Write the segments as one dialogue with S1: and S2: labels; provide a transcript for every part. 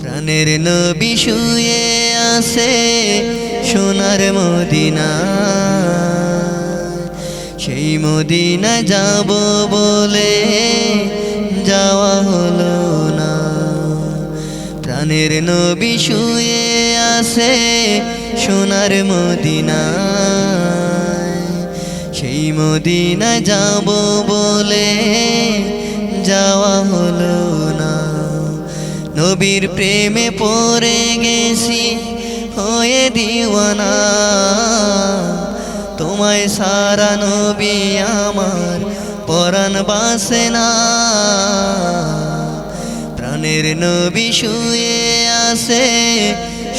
S1: প্রাণের নবী শুয়ে আছে সোনার মদিনা। সেই মদিনা যাব বলে যাওয়া হলো। প্রাণের নবী শুয়ে আছে সোনার মদিনা সেই মদিনা যাব বলে যাওয়া হলো না। নবীর প্রেমে পড়ে গেছি, হয়ে দিওয়ানা। তোমায় সারা নবী আমার পরাণ বাসে না। প্রাণের নবী শুয়ে আছে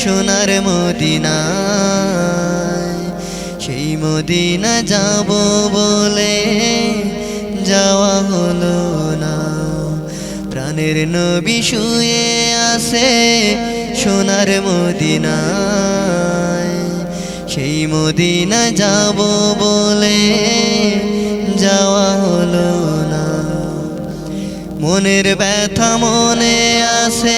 S1: সোনার মদিনা সেই মদিনা যাব বলে যাওয়া হলো না। প্রাণের নবী শুয়ে আছে সোনার মদিনা সেই মদিনা যাব বলে মনের ব্যথা মনে আছে,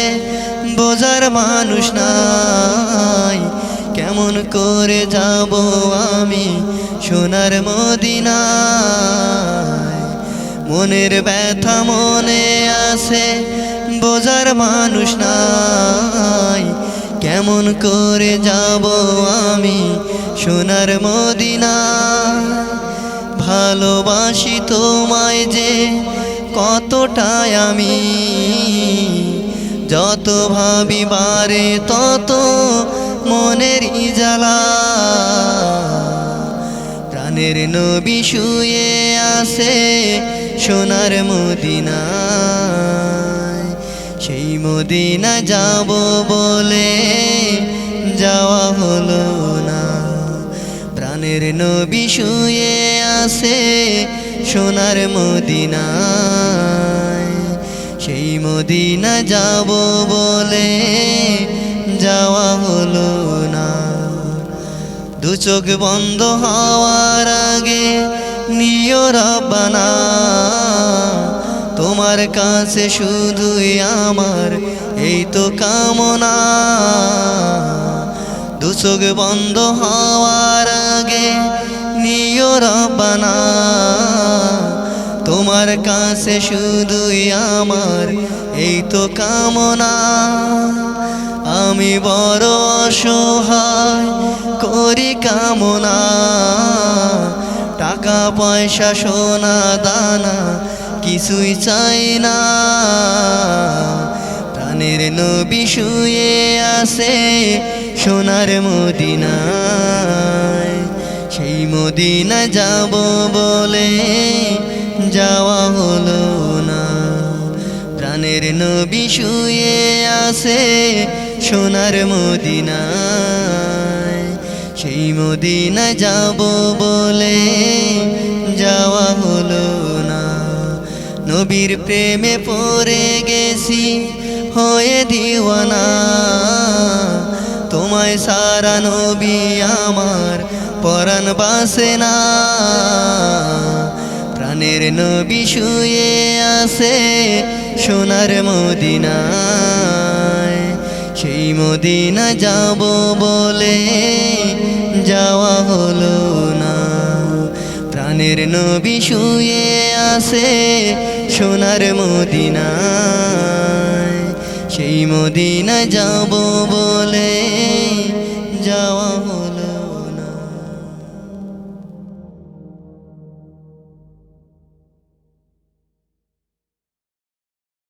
S1: বোঝার মানুষ নাই। কেমন করে যাব আমি সোনার মদিনায়? মনের ব্যথা মনে আছে, বোঝার মানুষ নাই। কেমন করে যাব আমি সোনার মদিনা ভালোবাসি তোমায় যে কতটাই আমি? যত ভাবি বারে, তত মনের জ্বালা প্রাণের নবী শুয়ে আছে সোনার মদিনায়। সেই মদিনা যাব বলে যাওয়া হলো না। প্রাণের নবী শুয়ে আছে সোনার মদিনায়। সেই মদিনা যাব বলে যাওয়া হলো না। দু চোখ বন্ধ হওয়ার আগে নিয় রব্বানা। তোমার কাছে শুধুই আমার, এই তো কামনা। দু চোখ বন্ধ হওয়ার আগে নিয় রব্বানা, তোমার কাছে শুধুই আমার এই তো কামনা। আমি বড় অসহায় করি কামনা, টাকা, পয়সা, সোনা, দানা কিছুই চাই না। প্রাণের নবী শুয়ে আছে সোনার মদিনায় সেই মদিনা যাব বলে যাওয়া হলো না। প্রাণের নবী শুয়ে আছে সোনার মদিনায়। সেই মদিনা যাব বলে যাওয়া হলো না। নবীর প্রেমে পড়ে গেছি, হয়ে দিওয়ানা। তোমায় সারা নবী আমার পরাণ বাসে না। প্রাণের নবী শুয়ে আছে সোনার মদিনায়। সেই মদিনা যাব বলে যাওয়া হলো না। প্রাণের নবী শুয়ে আছে সোনার মদিনায়। সেই মদিনা যাব বলে